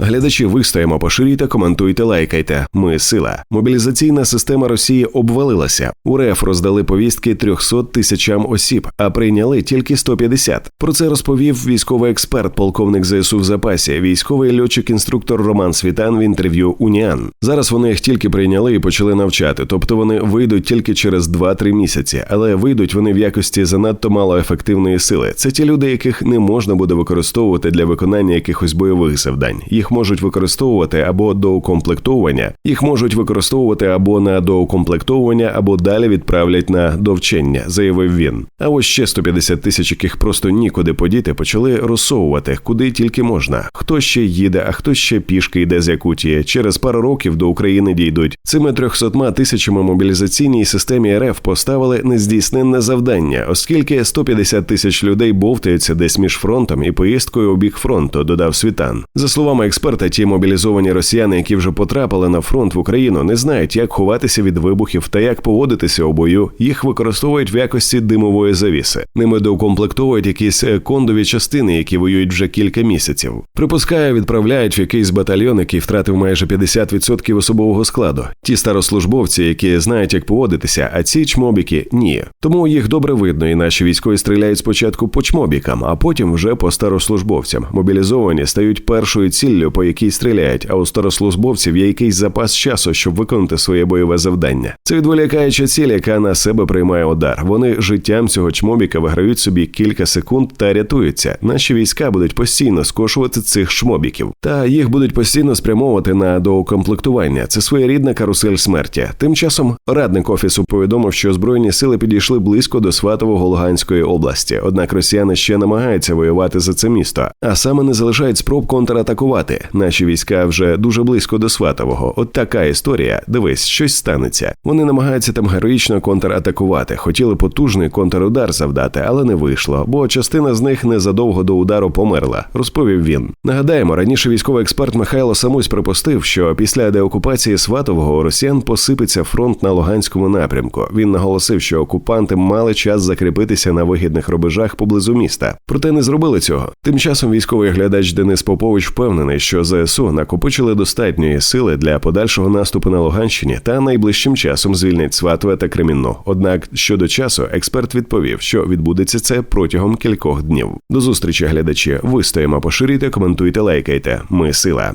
Глядачі вистоїмо, поширюйте, коментуйте, лайкайте. Ми сила. Мобілізаційна система Росії обвалилася. У РФ роздали повістки 300 тисячам осіб, а прийняли тільки 150. Про це розповів військовий експерт, полковник ЗСУ в запасі, військовий льотчик-інструктор Роман Світан в інтерв'ю Уніан. Зараз вони їх тільки прийняли і почали навчати, тобто вони вийдуть тільки через 2-3 місяці, але вийдуть вони в якості занадто малоефективної сили. Це ті люди, яких не можна буде використовувати для виконання якихось бойових завдань. Їх можуть використовувати або до укомплектовування, їх можуть використовувати або на доукомплектовування, або далі відправлять на довчення, заявив він. А ось ще 150 тисяч, яких просто нікуди подіти, почали розсовувати куди тільки можна. Хто ще їде, а хто ще пішки йде з Якутії. Через пару років до України дійдуть. Цими 300 тисячами мобілізаційній системі РФ поставили нездійсненне завдання, оскільки 150 тисяч людей бовтаються десь між фронтом і поїздкою у бік фронту, додав Світан. За словами експерта, ті мобілізовані росіяни, які вже потрапили на фронт в Україну, не знають, як ховатися від вибухів та як поводитися у бою. Їх використовують в якості димової завіси. Ними доукомплектовують якісь е, кондові частини, які воюють вже кілька місяців. Припускаю, відправляють в якийсь батальйон, який втратив майже 50% особового складу. Ті старослужбовці, які знають, як поводитися, а ці чмобіки ні. Тому їх добре видно, і наші військові стріляють спочатку по чмобікам, а потім вже по старослужбовцям. Мобілізовані стають першою ціллю, по якій стріляють. А у старослужбовців є якийсь запас часу, щоб виконати своє бойове завдання. Це відволікаюча ціль, яка на себе приймає удар. Вони життям цього чмобіка виграють собі кілька секунд та рятуються. Наші війська будуть постійно скошувати цих чмобіків, та їх будуть постійно спрямовувати на доукомплектування. Це своєрідна карусель смерті. Тим часом радник офісу повідомив, що збройні сили підійшли близько до Сватово Луганської області. Однак росіяни ще намагаються воювати за це місто, а саме не залишають спроб контратакувати. Наші війська вже дуже близько до Сватового. От така історія. Дивись, щось станеться. Вони намагаються там героїчно контратакувати. Хотіли потужний контрудар завдати, але не вийшло, бо частина з них незадовго до удару померла, розповів він. Нагадаємо, раніше військовий експерт Михайло Самусь припустив, що після деокупації Сватового у росіян посипеться фронт на Луганському напрямку. Він наголосив, що окупанти мали час закріпитися на вигідних рубежах поблизу міста, проте не зробили цього. Тим часом військовий глядач Денис Попович впевнений, що ЗСУ накопичили достатньої сили для подальшого наступу на Луганщині та найближчим часом звільнять Сватове та Кремінну. Однак щодо часу експерт відповів, що відбудеться це протягом кількох днів. До зустрічі глядачі. Вистоїмо, поширюйте, коментуйте, лайкайте. Ми сила.